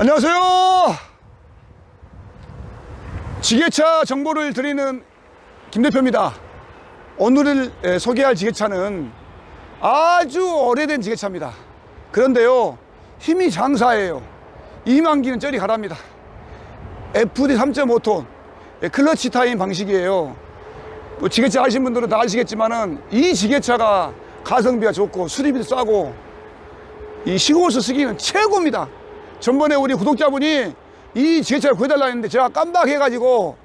안녕하세요. 지게차 정보를 드리는 김 대표입니다. 오늘 에, 소개할 지게차는 아주 오래된 지게차입니다. 그런데요, 힘이 장사예요. 2만 기는 쩌리 가랍니다. FD 3.5톤 예, 클러치 타임 방식이에요. 뭐 지게차 하신 분들은 다 아시겠지만은 이 지게차가 가성비가 좋고 수리비도 싸고 이 시골에서 쓰기는 최고입니다. 전번에 우리 구독자분이 이 지게차를 구해달라 했는데 제가 깜빡해가지고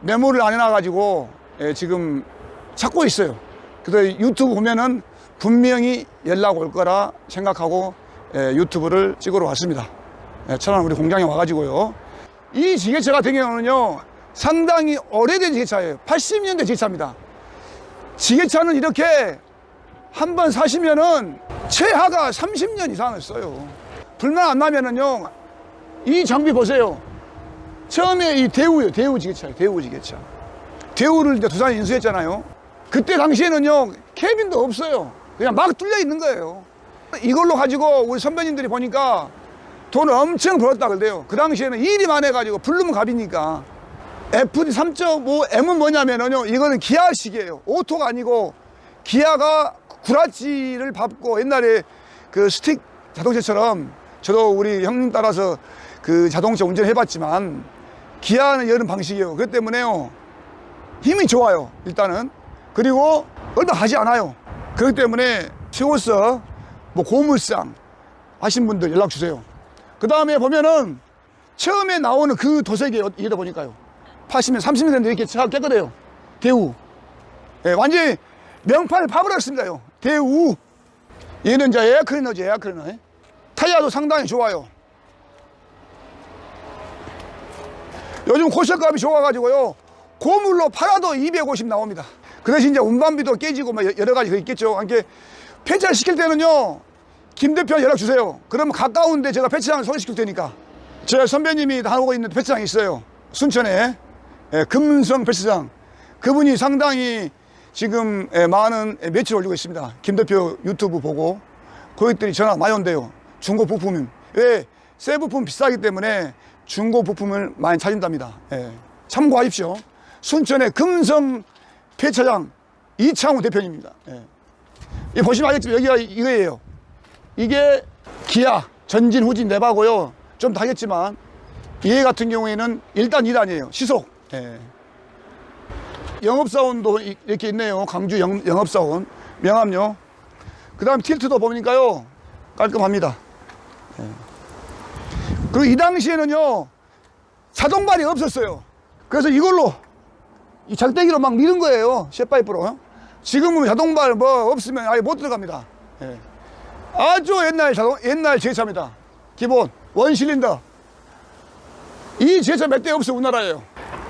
메모를 안 해놔가지고 예, 지금 찾고 있어요. 그래서 유튜브 보면은 분명히 연락 올 거라 생각하고 예, 유튜브를 찍으러 왔습니다. 예, 천안 우리 공장에 와가지고요. 이 지게차 같은 경우는요 상당히 오래된 지게차예요. 80년대 지게차입니다. 지게차는 이렇게 한 번 사시면은 최하가 30년 이상을 써요. 불만 안 나면은요, 이 장비 보세요. 처음에 이 대우요, 대우 지게차예요, 대우 지게차. 대우를 이제 두산에 인수했잖아요. 그때 당시에는요, 캐빈도 없어요. 그냥 막 뚫려 있는 거예요. 이걸로 가지고 우리 선배님들이 보니까 돈 엄청 벌었다 그래요. 그 당시에는 일이 많아가지고 불르면 갑이니까. FD 3.5M은 뭐냐면은요, 이거는 기아식이에요. 오토가 아니고 기아가 구라치를 밟고 옛날에 그 스틱 자동차처럼 저도 우리 형님 따라서 그 자동차 운전해봤지만 기아는 이런 방식이에요. 그렇기 때문에요. 힘이 좋아요. 일단은. 그리고 얼마 하지 않아요. 그렇기 때문에 세워서 뭐 고물상 하신 분들 연락 주세요. 그 다음에 보면은 처음에 나오는 그 도색이 이러다 보니까요. 80년, 30년 됐는데 이렇게 차 깨끗해요. 대우. 예, 완전히 명판을 파버렸습니다요. 대우. 얘는 이제 에어클리너지, 에어클리너. 타이어도 상당히 좋아요. 요즘 고철값이 좋아가지고요. 고물로 팔아도 250 나옵니다. 그 대신 이제 운반비도 깨지고 뭐 여러 가지 있겠죠. 이렇게 폐차를 시킬 때는요. 김 대표 연락 주세요. 그러면 가까운데 제가 폐차장을 소개시킬 테니까. 제 선배님이 하고 있는 폐차장이 있어요. 순천에. 예, 금성 폐차장. 그분이 상당히 지금 예, 많은 매출 올리고 있습니다. 김 대표 유튜브 보고 고객들이 전화 많이 온대요. 중고 부품. 왜? 새 부품 비싸기 때문에 중고 부품을 많이 찾는답니다. 예, 참고하십시오. 순천의 금성 폐차장 이창우 대표님입니다. 예. 이 보시면 알겠지만 여기가 이거예요. 이게 기아 전진 후진 내바고요. 좀 다겠지만 얘 같은 경우에는 1단 2단이에요. 시속. 예. 영업사원도 이- 이렇게 있네요. 강주 영, 영업사원. 명함요. 그 다음 틸트도 보니까요. 깔끔합니다. 예. 그리고 이 당시에는요. 자동발이 없었어요. 그래서 이걸로 이 작대기로 막 미는 거예요. 셰파이프로. 지금은 자동발 뭐 없으면 아예 못 들어갑니다. 예. 아주 옛날 자동, 옛날 제차입니다. 기본, 원실린더. 이 제차 몇 대 없어, 우리나라에요.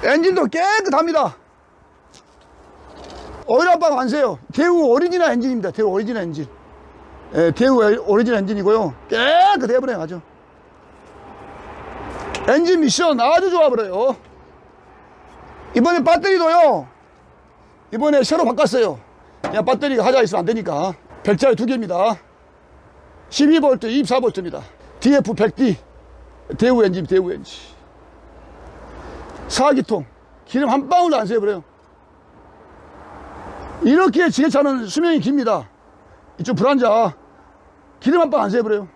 엔진도 깨끗합니다. 오일 압박 안 세요. 대우 오리지널 엔진입니다. 대우 오리지널 엔진. 예, 대우 오리지널 엔진이고요. 깨끗해 버려요, 아주. 엔진 미션 아주 좋아 버려요. 이번에 배터리도요. 이번에 새로 바꿨어요. 그냥 배터리가 하자 있으면 안 되니까. 별자리 두 개입니다. 12V, 24V입니다. DF100D. 대우 엔진, 대우 엔진. 4기통. 기름 한 방울도 안 새버려요. 이렇게 지게차는 수명이 깁니다. 이쪽 불안자. 기름 한방안 새버려요.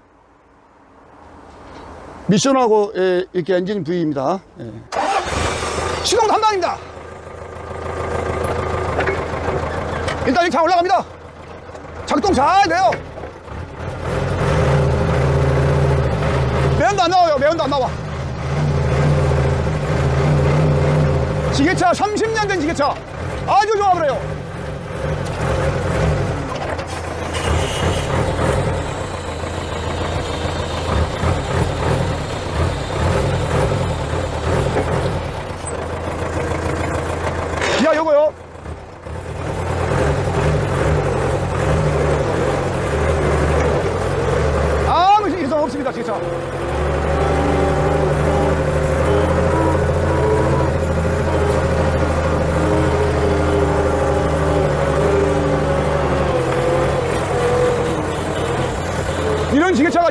미션하고 예, 이렇게 엔진 부위입니다. 예. 시동 담당입니다. 일단 이차 올라갑니다. 작동 잘 돼요. 매연도 안 나와요. 매연도 안 나와. 지게차 30년 된 지게차 아주 좋아 그래요.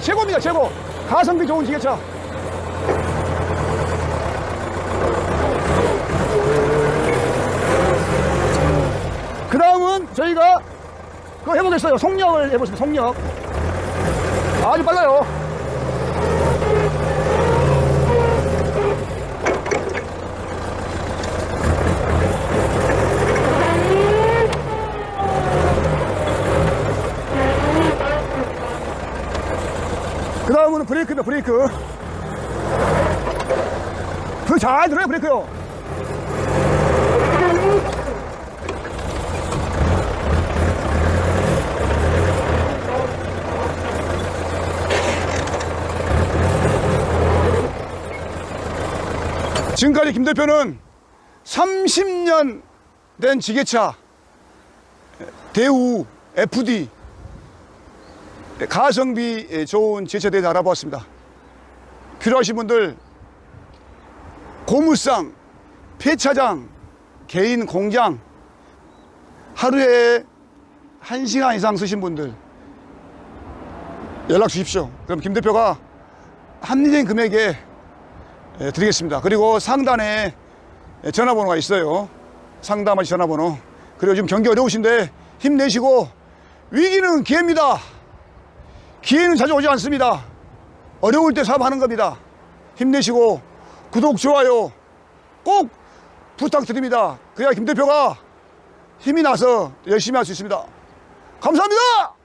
최고입니다 최고. 가성비 좋은 지게차. 그 다음은 저희가 그거 해보겠어요. 속력을 해보시면 속력. 아주 빨라요. 그 다음은 브레이크입니다. 브레이크. 브레이크 잘 들어요. 브레이크요. 지금까지 김 대표는 30년 된 지게차 대우 FD 가성비 좋은 지게차에 대해서 알아보았습니다. 필요하신 분들 고무상, 폐차장, 개인 공장 하루에 1시간 이상 쓰신 분들 연락 주십시오. 그럼 김 대표가 합리적인 금액에 예, 드리겠습니다. 그리고 상단에 예, 전화번호가 있어요. 상담하시 전화번호. 그리고 지금 경기 어려우신데 힘내시고 위기는 기회입니다. 기회는 자주 오지 않습니다. 어려울 때 사업하는 겁니다. 힘내시고 구독, 좋아요 꼭 부탁드립니다. 그래야 김 대표가 힘이 나서 열심히 할 수 있습니다. 감사합니다!